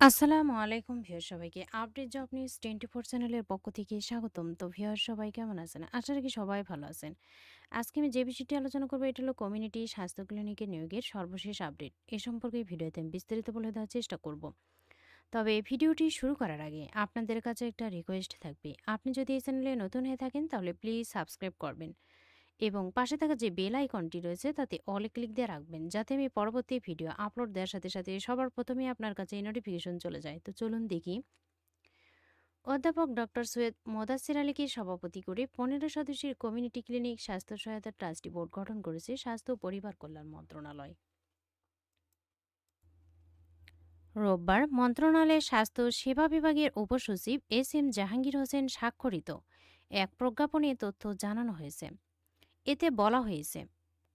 আসসালামু আলাইকুম ভিউয়ার সবাইকে। Update job news twenty four চ্যানেলের পক্ষ থেকে স্বাগতম। তো ভিউয়ার সবাই কেমন আছেন? আশা রাখি সবাই ভালো আছেন। আজকে আমি যে বিষয়টি আলোচনা করব, এটা হলো কমিউনিটি স্বাস্থ্য ক্লিনিকে নিয়োগের সর্বশেষ আপডেট এ সম্পর্কে ভিডিওতে আমি বিস্তারিত বলে দেওয়ার চেষ্টা করব। তবে ভিডিওটি শুরু করার আগে আপনাদের কাছে একটা রিকোয়েস্ট থাকবে। আপনি যদি এই চ্যানেলে নতুন হয়ে থাকেন, তাহলে প্লিজ সাবস্ক্রাইব করবেন। এবং পাশে থাকা যে বেল আইকনটি রয়েছে, তাতে অলে ক্লিক দিয়ে রাখবেন, যাতে আমি পরবর্তী ভিডিও আপলোড দেওয়ার সাথে সাথে সবার প্রথমে আপনার কাছে এই নোটিফিকেশন চলে যায়। তো চলুন দেখি। অধ্যাপক ডক্টর সৈয়দ মোদাসির আলীকে সভাপতি করে পনেরো সদস্যের কমিউনিটি ক্লিনিক স্বাস্থ্য সহায়তা ট্রাস্টি বোর্ড গঠন করেছে স্বাস্থ্য পরিবার কল্যাণ মন্ত্রণালয়। রোববার মন্ত্রণালয়ের স্বাস্থ্য সেবা বিভাগের উপসচিব এস এম জাহাঙ্গীর হোসেন স্বাক্ষরিত। এক প্রজ্ঞাপনে তথ্য জানানো হয়েছে। এতে বলা হয়েছে,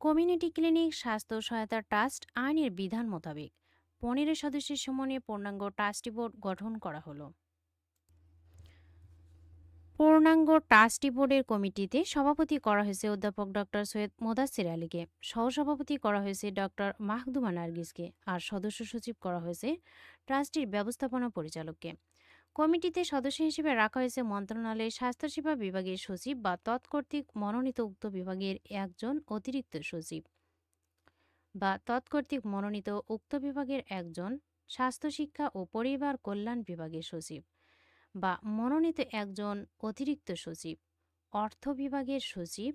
কমিউনিটি ক্লিনিক, স্বাস্থ্য সহায়তা ট্রাস্ট, আইনের বিধান মোতাবেক পনেরো সদস্যের সমন্বয়ে পূর্ণাঙ্গ ট্রাস্টি বোর্ড গঠন করা হলো। পূর্ণাঙ্গ ট্রাস্টি বোর্ডের কমিটিতে সভাপতি করা হয়েছে অধ্যাপক ডক্টর সৈয়দ মোদাসির আলীকে, সহসভাপতি করা হয়েছে ডক্টর মাহদুমা নার্গিসকে আর সদস্য সচিব করা হয়েছে ট্রাস্টির ব্যবস্থাপনা পরিচালককে। কমিটিতে সদস্য হিসেবে রাখা হয়েছে মন্ত্রণালয়ের স্বাস্থ্যসেবা বিভাগের সচিব বা তৎকর্তৃক মনোনীত উক্ত বিভাগের একজন অতিরিক্ত সচিব বা তৎকর্তৃক মনোনীত উক্ত বিভাগের একজন স্বাস্থ্য শিক্ষা ও পরিবার কল্যাণ বিভাগের সচিব বা মনোনীত একজন অতিরিক্ত সচিব, অর্থ বিভাগের সচিব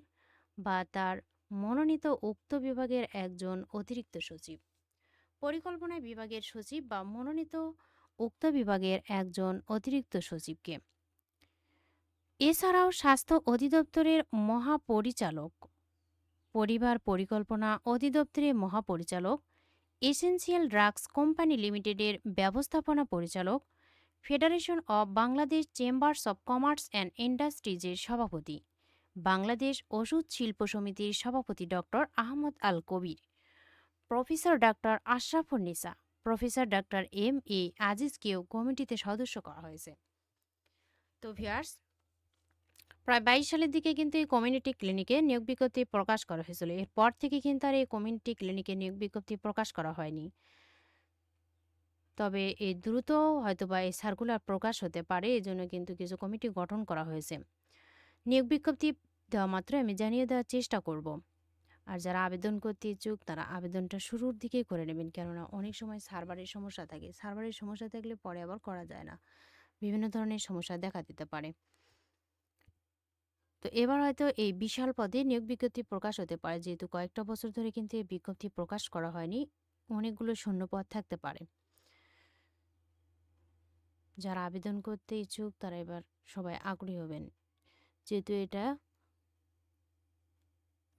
বা তার মনোনীত উক্ত বিভাগের একজন অতিরিক্ত সচিব। পরিকল্পনা বিভাগের সচিব বা মনোনীত উক্ত বিভাগের একজন অতিরিক্ত সচিবকে। এছাড়াও স্বাস্থ্য অধিদপ্তরের মহাপরিচালক, পরিবার পরিকল্পনা অধিদপ্তরের মহাপরিচালক এসেন্সিয়াল ড্রাগস কোম্পানি লিমিটেডের ব্যবস্থাপনা পরিচালক, federation of Bangladesh chambers of commerce and ইন্ডাস্ট্রিজের সভাপতি, বাংলাদেশ ওষুধ শিল্প সমিতির সভাপতি ডক্টর আহমদ আল কবির, প্রফেসর ডাক্তার আশরাফুন্নিসা প্রফেসর ডাক্তার এম এ আজিজকেও কমিটিতে সদস্য করা হয়েছে। তো ভিয়ার্স প্রায় বাইশ সালের দিকে কিন্তু এই কমিউনিটি ক্লিনিকে নিয়োগ বিজ্ঞপ্তি প্রকাশ করা হয়েছিল। এরপর থেকে কিন্তু আর এই কমিউনিটি ক্লিনিকে নিয়োগ বিজ্ঞপ্তি প্রকাশ করা হয়নি। তবে এই দ্রুত হয়তোবা এই সার্কুলার প্রকাশ হতে পারে এই জন্য কিন্তু কিছু কমিটি গঠন করা হয়েছে। নিয়োগ বিজ্ঞপ্তি দেওয়া মাত্র আমি জানিয়ে দেওয়ার চেষ্টা করব। আর যারা আবেদন করতে ইচ্ছুক, তারা আবেদনটা শুরুর দিকেই করে নেবেন। কেননা অনেক সময় সার্ভারের সমস্যা থাকে। সার্ভারের সমস্যা থাকলে পরে আবার করা যায় না। বিভিন্ন ধরনের সমস্যা দেখা দিতে পারে। তো এবার হয়তো এই বিশাল পদে নিয়োগ বিজ্ঞপ্তি প্রকাশ হতে পারে। যেহেতু কয়েকটা বছর ধরে কিন্তু এই বিজ্ঞপ্তি প্রকাশ করা হয়নি, অনেকগুলো শূন্য পদ থাকতে পারে। যারা আবেদন করতে ইচ্ছুক, তারা এবার সবাই আগ্রহী হবেন। যেহেতু এটা